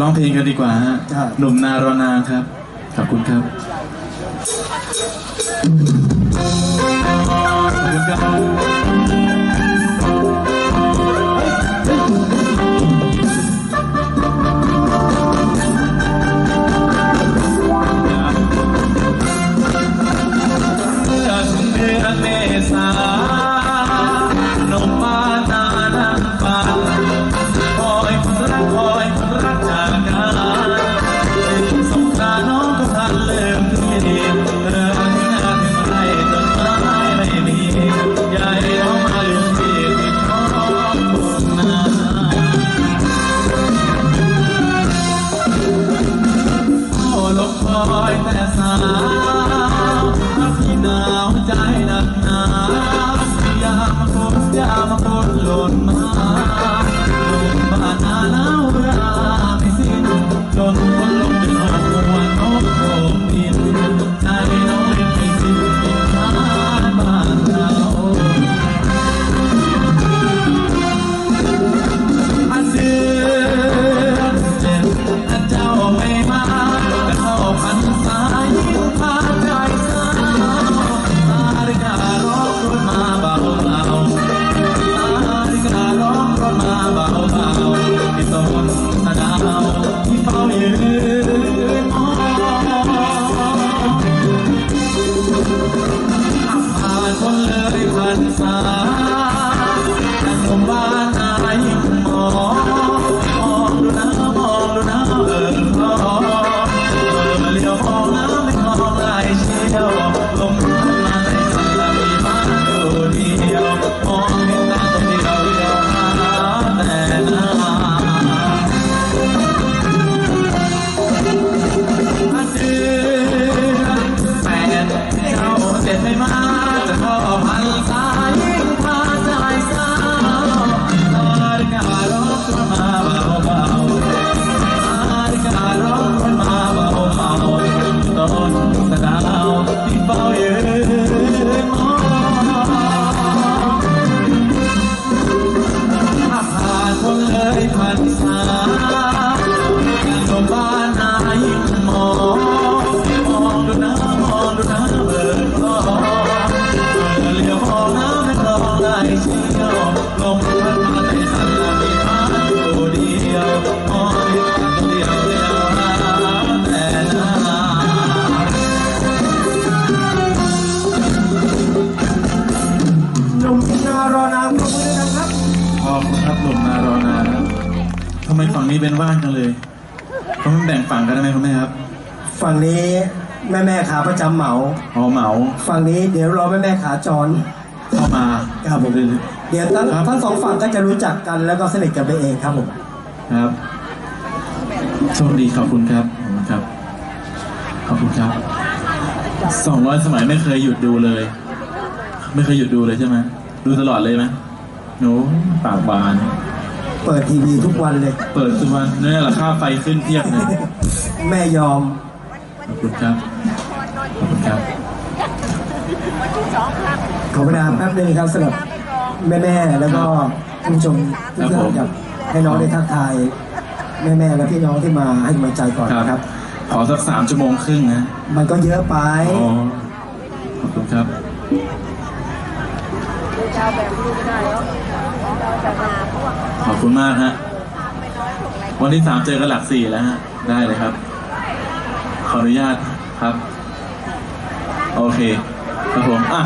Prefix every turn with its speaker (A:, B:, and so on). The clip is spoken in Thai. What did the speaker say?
A: ร้องเพลงกันดีกว่าฮะ
B: ใช่
A: หนุ่มนารอนางครับ ขอบคุณครับ ขอบคุณครับเมื่อถึงเดือนเมษา อ้ลงคอยแต่สา แต่ สะดาวที่เฝ้ายืนมองถ้าผ่านคนเลยพันสาำไมฝั่งนี้เป็นว่างจังเลยเขาไม่แบ่งฝั่งกันได้ไหมคุณแม่ครับ
B: ฝั่งนี้แม่แม่ขาประจำเหมา
A: อ๋อเหมา
B: ฝั่งนี้เดี๋ยวรอแม่แม่ขาจร
A: เข้ามา
B: ครับผม เดี๋ยวทั้ง
A: ครับ
B: ทั้งสองฝั่งก็จะรู้จักกันแล้วก็สนิทกันไปเองครับผม
A: ครับโชคดีขอบคุณครับขอบคุณครับ ขอบคุณครับสองร้อยสมัยไม่เคยหยุดดูเลย ไม่เคยหยุดดูเลยใช่ไหมดูตลอดเลยไหมหนูปากบาน
B: เปิดทีวีทุกวันเลย
A: เปิดทุกวันเนี่ยแหละค่าไฟขึ้นเทียบเลย
B: แม่ยอม
A: ขอบคุณครับ ขอบคุณครับ
B: ขอเวลาแป๊บนึงครับสำหรับแม่แม่ๆแล้วก็ท่านผู้ชมทุกท่านครับให้น้องได้ทักทาย แม่แม่ๆและพี่น้องที่มาให้กำลังใจก่อนนะครับ
A: ขอสักสามชั่วโมงครึ่งนะ
B: มันก็เยอะไป
A: อ๋อขอบคุณครับขอบ คุณมากฮะ วันที่สามเจอกันหลักสี่แล้วฮะ ได้เลยครับ ขออนุญาตครับ โอเค ครับผม อะ